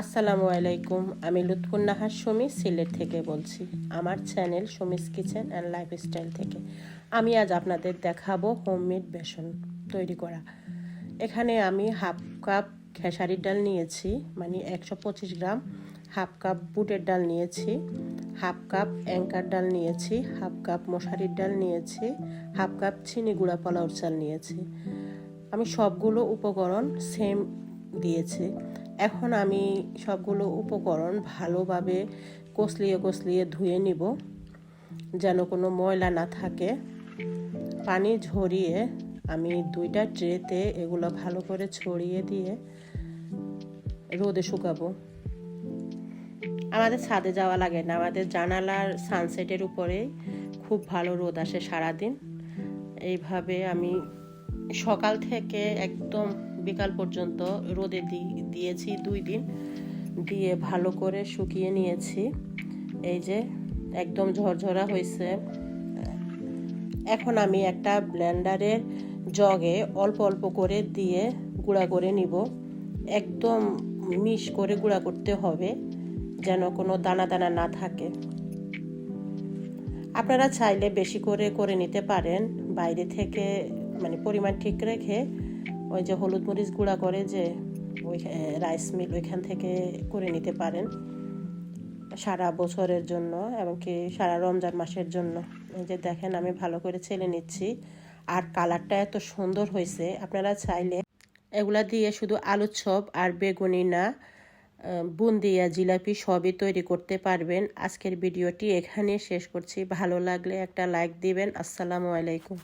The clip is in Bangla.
আসসালামু আলাইকুম, আমি লুৎফুন্নাহার সুমি সিলেট থেকে বলছি, আমার channel Sumi's kitchen and lifestyle থেকে। আমি আজ আপনাদের দেখাবো হোমমেড বেসন তৈরি করা। এখানে আমি হাফ কাপ খেসারির ডাল নিয়েছি মানে একশো পঁচিশ গ্রাম হাফ কাপ বুটের ডাল নিয়েছি, হাফ কাপ অ্যাঙ্কার ডাল নিয়েছি, হাফ কাপ মশারির ডাল নিয়েছি, হাফ কাপ চিনি গুঁড়া পোলাওর চাল নিয়েছি। আমি সবগুলো উপকরণ সেম দিয়েছি। এখন আমি সবগুলো উপকরণ ভালোভাবে কষলিয়ে কষলিয়ে ধুয়ে নিব, যেন কোনো ময়লা না থাকে। পানি ঝরিয়ে আমি দুইটা ট্রেতে এগুলো ভালো করে ছড়িয়ে দিয়ে রোদে শুকাবো। আমাদের ছাদে যাওয়া লাগে না, আমাদের জানালার সানসেটের উপরে খুব ভালো রোদ আসে সারাদিন। এইভাবে আমি সকাল থেকে একদম বিকাল পর্যন্ত রোদে দিয়েছি দুই দিন। দিয়ে ভালো করে শুকিয়ে নিয়েছি। এই যে একদম ঝরঝরা হয়েছে এখন আমি একটা ব্লেন্ডারের জগে অল্প অল্প করে দিয়ে গুঁড়া করে নিব। একদম মিশ করে গুঁড়া করতে হবে যেন কোনো দানা দানা না থাকে। আপনারা চাইলে বেশি করে করে নিতে পারেন। বাইরে থেকে মানে পরিমাণ ঠিক রেখে ওই যে হলুদ মরিচ গুঁড়া করে যে ওই রাইস মিল ওইখান থেকে করে নিতে পারেন সারা বছরের জন্য এমনকি সারা রমজান মাসের জন্য। এই যে দেখেন আমি ভালো করে ছেলে নিচ্ছি। আর কালারটা এত সুন্দর হয়েছে, আপনারা চাইলে এগুলা দিয়ে শুধু আলু চপ আর বেগুনি না বুন্দিয়া, জিলাপি সবই তৈরি করতে পারবেন। আজকের ভিডিওটি এখানে শেষ করছি। ভালো লাগলে একটা লাইক দিবেন। আসসালামু আলাইকুম।